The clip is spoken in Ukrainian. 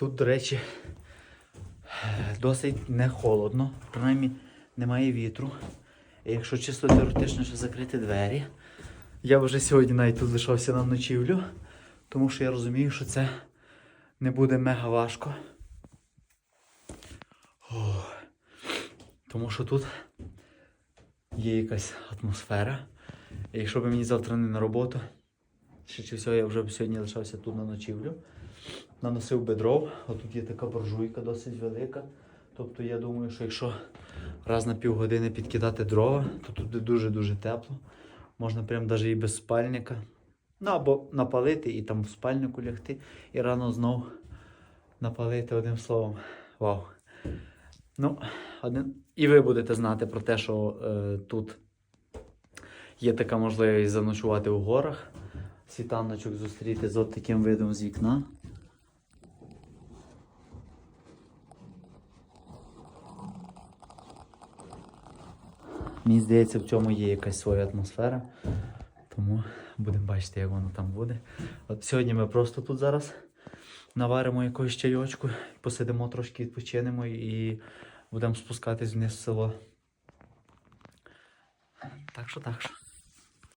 Тут, до речі, досить не холодно, принаймні немає вітру. І якщо чисто теоретично ще закрити двері, я вже сьогодні навіть тут лишався на ночівлю, тому що я розумію, що це не буде мега важко. Ох. Тому що тут є якась атмосфера. І якщо б мені завтра не на роботу, чи всього я вже сьогодні лишався тут на ночівлю. Наносив би дров, отут є така буржуйка досить велика. Тобто я думаю, що якщо раз на півгодини підкидати дрова, то тут дуже-дуже тепло. Можна прям навіть і без спальника. Ну або напалити і там в спальнику лягти, і рано знов напалити одним словом. Вау. Ну, один... І ви будете знати про те, що е, тут є така можливість заночувати в горах, світаночок зустріти з от таким видом з вікна. Мені здається, в цьому є якась своя атмосфера. Тому будемо бачити, як воно там буде. От сьогодні ми просто тут зараз наваримо якогось чайочку, посидимо трошки, відпочинемо і будемо спускатись вниз в село. Так що так що.